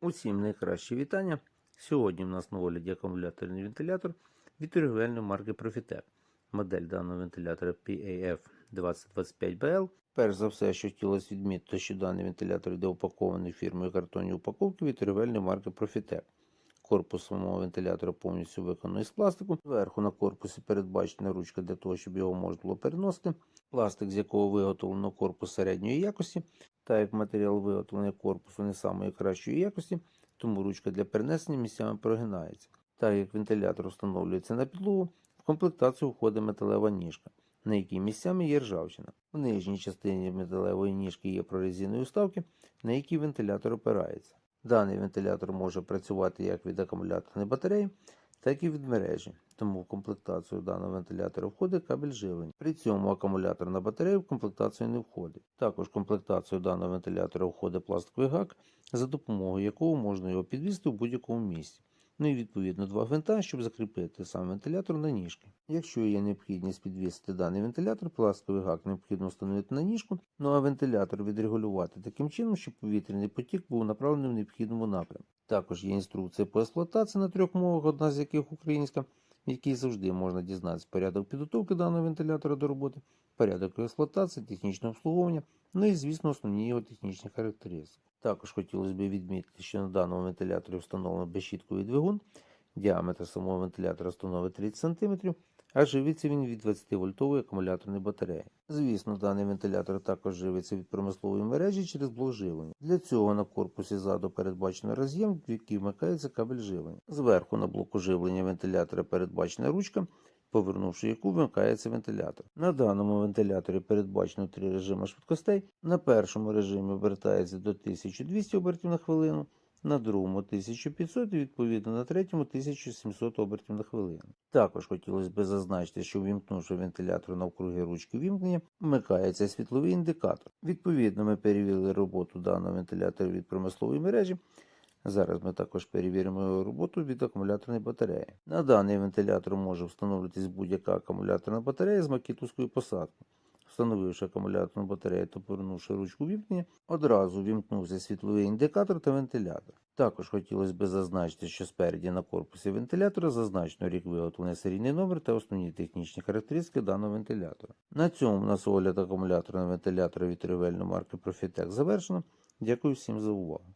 Усім найкраще вітання. Сьогодні в нас на огляді акумуляторний вентилятор від торгівельної марки Profitec. Модель даного вентилятора PAF 2025BL. Перш за все, що хотілося відмітити, що даний вентилятор йде упакований фірмою картонні упаковки від торгівельної марки Profitec. Корпус самого вентилятора повністю виконаний з пластику. Зверху на корпусі передбачена ручка для того, щоб його можна було переносити. Пластик, з якого виготовлено корпус середньої якості. Та як матеріал виготовлення корпусу не самої кращої якості, тому ручка для перенесення місцями прогинається. Так як вентилятор встановлюється на підлогу, в комплектацію входить металева ніжка, на якій місцями є ржавчина. В нижній частині металевої ніжки є прорезинені уставки, на які вентилятор опирається. Даний вентилятор може працювати як від акумуляторної батареї, так і від мережі, тому в комплектацію даного вентилятора входить кабель живлення. При цьому акумулятор на батарею в комплектацію не входить. Також в комплектацію даного вентилятора входить пластиковий гак, за допомогою якого можна його підвісти в будь-якому місці. Ну і відповідно два гвинта, щоб закріпити сам вентилятор на ніжки. Якщо є необхідність підвісити даний вентилятор, пластиковий гак необхідно встановити на ніжку, ну а вентилятор відрегулювати таким чином, щоб повітряний потік був направлений в необхідному напрямку. Також є інструкція по експлуатації на трьох мовах, одна з яких українська, в якій завжди можна дізнатися порядок підготовки даного вентилятора до роботи, порядок експлуатації, технічне обслуговування, ну і, звісно, основні його технічні характеристики. Також хотілося б відмітити, що на даному вентиляторі встановлено безщітковий двигун, діаметр самого вентилятора становить 30 см, а живиться він від 20-вольтової акумуляторної батареї. Звісно, даний вентилятор також живиться від промислової мережі через блок живлення. Для цього на корпусі ззаду передбачено роз'єм, в який вмикається кабель живлення. Зверху на блоку живлення вентилятора передбачена ручка, повернувши яку вмикається вентилятор. На даному вентиляторі передбачено три режими швидкостей. На першому режимі обертається до 1200 обертів на хвилину, на другому 1500 і відповідно на третьому 1700 обертів на хвилину. Також хотілося б зазначити, що вімкнувши вентилятор навкруги ручки вімкнення, вмикається світловий індикатор. Відповідно, ми перевірили роботу даного вентилятора від промислової мережі. Зараз ми також перевіримо роботу від акумуляторної батареї. На даний вентилятор може встановлюватись будь-яка акумуляторна батарея з макітовською посадкою. Встановивши акумуляторну батарею та повернувши ручку вімкнення, одразу вімкнувся світловий індикатор та вентилятор. Також хотілося б зазначити, що спереді на корпусі вентилятора зазначено рік виготовлення серійний номер та основні технічні характеристики даного вентилятора. На цьому у нас огляд акумуляторного вентилятора від торгівельної марки Profitec завершено. Дякую всім за увагу.